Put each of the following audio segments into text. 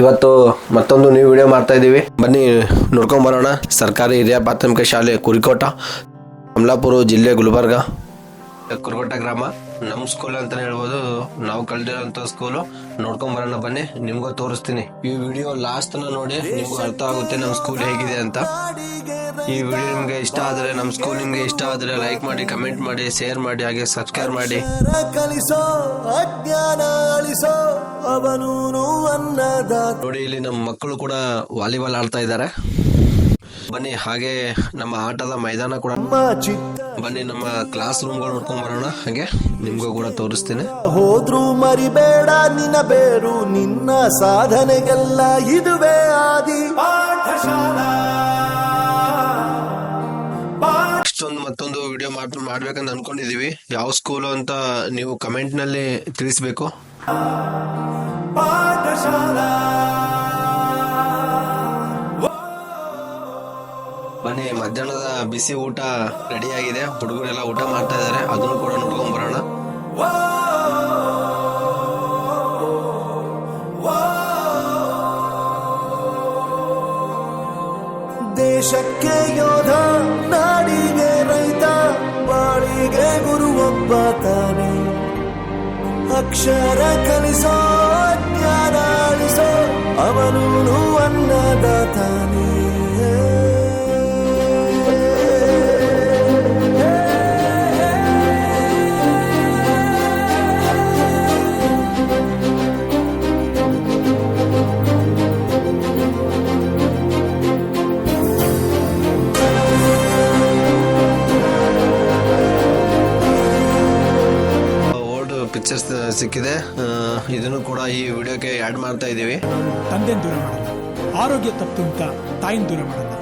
ಇವತ್ತು ಮತ್ತೊಂದು new video ಮಾಡ್ತಾ ಇದ್ದೀವಿ. ಬನ್ನಿ, ನೋಡ್ಕೊಂಡು ಬರೋಣ. ಸರ್ಕಾರಿ ಹಿರಿಯ ಪ್ರಾಥಮಿಕ ಶಾಲೆ ಕುರಿಕೋಟ ಕಮಲಾಪುರ ಜಿಲ್ಲೆ ಗುಲ್ಬರ್ಗ. ಕುರಿಕೋಟ ಗ್ರಾಮ. ನಮ್ಮ ಸ್ಕೂಲ್ ಅಂತಾನೆ ಹೇಳ್ಬೋದು. ನಾವು ಕಲ್ತಿರೋಂಥ ಸ್ಕೂಲು ನೋಡ್ಕೊಂಡ್ ಬರೋಣ ಬನ್ನಿ. ನಿಮ್ಗೂ ತೋರಿಸ್ತೀನಿ. ಈ ವಿಡಿಯೋ ಲಾಸ್ಟ್ ನೋಡಿ. ನಿಮ್ಗೂ ಅರ್ಥ ಆಗುತ್ತೆ ನಮ್ಮ ಸ್ಕೂಲ್ ಹೇಗಿದೆ ಅಂತ. ಈ ವಿಡಿಯೋ ನಿಮ್ಗೆ ಇಷ್ಟ ಆದ್ರೆ ನಮ್ಮ ಸ್ಕೂಲ್ ನಿಮ್ಗೆ ಇಷ್ಟ ಆದ್ರೆ ಲೈಕ್ ಮಾಡಿ ಕಮೆಂಟ್ ಮಾಡಿ ಶೇರ್ ಮಾಡಿ ಹಾಗೆ ಸಬ್ಸ್ಕ್ರೈಬ್ ಮಾಡಿ. ಕಲಿಸೋ ಅಜ್ಞಾನ ಅಳಿಸೋ ಅವನು ನೋಡಿ ಇಲ್ಲಿ ನಮ್ಮ ಮಕ್ಕಳು ಕೂಡ ವಾಲಿಬಾಲ್ ಆಡ್ತಾ ಇದ್ದಾರೆ. ಬನ್ನಿ ಹಾಗೆ ನಮ್ಮ ಆಟದ ಮೈದಾನ ಕೂಡ ಬನ್ನಿ ನಮ್ಮ ಕ್ಲಾಸ್ ರೂಮ್ಗಳು ನೋಡ್ಕೊಂಡ್ ಬರೋಣ ಹಾಗೆ ನಿಮ್ಗೂ ಕೂಡ ತೋರಿಸ್ತೀನಿ. ಹೋದ್ರು ಮರಿಬೇಡ ನಿನ್ನ ಬೇರು ನಿನ್ನ ಸಾಧನೆಗೆಲ್ಲ ಇದುವೇ ಆದಿ. ಪಾಠಶಾಲಾ. ವಿಡಿಯೋ ಮಾಡ್ಬೇಕಂತ ಅನ್ಕೊಂಡಿದೀವಿ. ಯಾವ ಸ್ಕೂಲು ಅಂತ ನೀವು ಕಮೆಂಟ್ನಲ್ಲಿ ತಿಳಿಸ್ಬೇಕು? ಬನ್ನಿ, ಮಧ್ಯಾಹ್ನದ ಬಿಸಿ ಊಟ ರೆಡಿ ಆಗಿದೆ. ಹುಡುಗರೆಲ್ಲ ಊಟ ಮಾಡ್ತಾ ಇದಾರೆ ಅದನ್ನು ಕೂಡ ನೋಡ್ಕೊಂಡ್ ಬರೋಣ. ದೇಶಕ್ಕೆ ಯೋಧ ಗುರು ಒಬ್ಬ ತಾನೆ ಅಕ್ಷರ ಕಲಿಸೋ ಜ್ಞಾನ ಅಳಿಸೋ ಅವನು ಅನ್ನದಾತಾನೆ ಪಿಕ್ಚರ್ಸ್ ಸಿಕ್ಕಿದೆ. ಇದನ್ನು ಕೂಡ ಈ ವಿಡಿಯೋಗೆ ಆಡ್ ಮಾಡ್ತಾ ಇದ್ದೀವಿ. ತಂದೆ ದೂರ ಮಾಡಲ್ಲ. ಆರೋಗ್ಯ ತಪ್ಪು ಅಂತ ತಾಯಿನ ದೂರ ಮಾಡಲ್ಲ.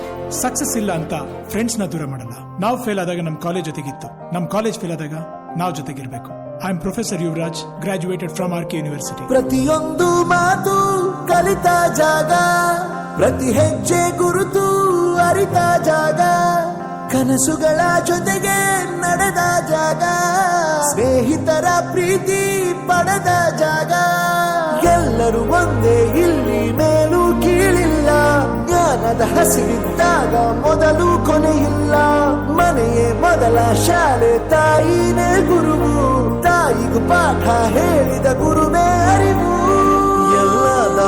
ಸಕ್ಸಸ್ ಇಲ್ಲ ಅಂತ ಫ್ರೆಂಡ್ಸ್ನ ದೂರ ಮಾಡಲ್ಲ. ನಾವು ಫೇಲ್ ಆದಾಗ ನಮ್ಮ ಕಾಲೇಜ್ ಜೊತೆಗಿತ್ತು. ನಮ್ಮ ಕಾಲೇಜ್ ಫೇಲ್ ಆದಾಗ ನಾವು ಜೊತೆಗಿರ್ಬೇಕು. I am professor Yuvaraj graduated from R K university ಪ್ರತಿಯೊಂದು ಮಾತು ಕಲಿತ ಜಾಗ ಪ್ರತಿ ಹೆಜ್ಜೆ ಗುರುತು ಅರಿತ ಜಾಗ. ಕನಸುಗಳ ಜೊತೆಗೆ ನಡೆದ ಜಾಗ. ಸ್ನೇಹಿತರ ಪ್ರೀತಿ ಪಡೆದ ಜಾಗ. ಎಲ್ಲರೂ ಒಂದೇ ಇಲ್ಲಿ ಮೇಲೂ ಕೀಳಿಲ್ಲ. ಜ್ಞಾನದ ಹಸಿವಿದ್ದಾಗ ಮೊದಲು ಕೊನೆಯಿಲ್ಲ. ಮನೆಯೇ ಮೊದಲ ಶಾಲೆ ತಾಯಿನೇ ಗುರುವು. ತಾಯಿಗೂ ಪಾಠ ಹೇಳಿದ ಗುರುವೇ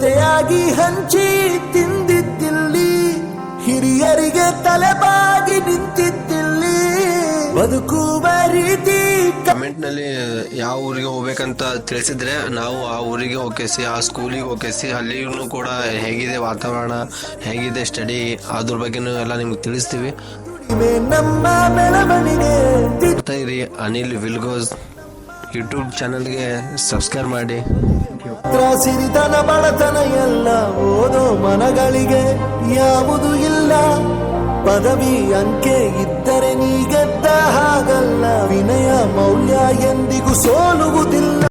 ಜೊತೆಯಾಗಿ ಹಂಚಿ ತಿಂದಿದ್ದಿಲ್ಲಿ ಹಿರಿಯರಿಗೆ ತಲೆಬಾಗಿ ನಿಂತಿದ್ದಿಲ್ಲಿ ಬದುಕುವ ರೀತಿ ಕಮೆಂಟ್ನಲ್ಲಿ ಯಾವ ಊರಿಗೆ ಹೋಗ್ಬೇಕಂತ ತಿಳಿಸಿದ್ರೆ ನಾವು ಆ ಊರಿಗೆ ಹೋಗಿಸಿ ಆ ಸ್ಕೂಲಿಗೆ ಹೋಗಿಸಿ ಅಲ್ಲಿಯೂ ಕೂಡ ಹೇಗಿದೆ ವಾತಾವರಣ ಹೇಗಿದೆ ಸ್ಟಡಿ ಅದ್ರ ಬಗ್ಗೆನೂ ಎಲ್ಲ ನಿಮ್ಗೆ ತಿಳಿಸ್ತೀವಿ. ನಮ್ಮ ಬೆಳವಣಿಗೆ. ಅನಿಲ್ ವಿಲ್ಗೋಸ್. ಯೂಟ್ಯೂಬ್ ಚಾನಲ್ಗೆ ಸಬ್ಸ್ಕ್ರೈಬ್ ಮಾಡಿ. ಸಿರಿತನ ಬಡತನ ಎಲ್ಲ ಓದೋ ಮನಗಳಿಗೆ ಯಾವುದು ಇಲ್ಲ. ಪದವಿ ಅಂಕೆ ಇದ್ದರೆ ನೀ ಗೆದ್ದ ಹಾಗಲ್ಲ. ವಿನಯ ಮೌಲ್ಯ ಎಂದಿಗೂ ಸೋಲುವುದಿಲ್ಲ.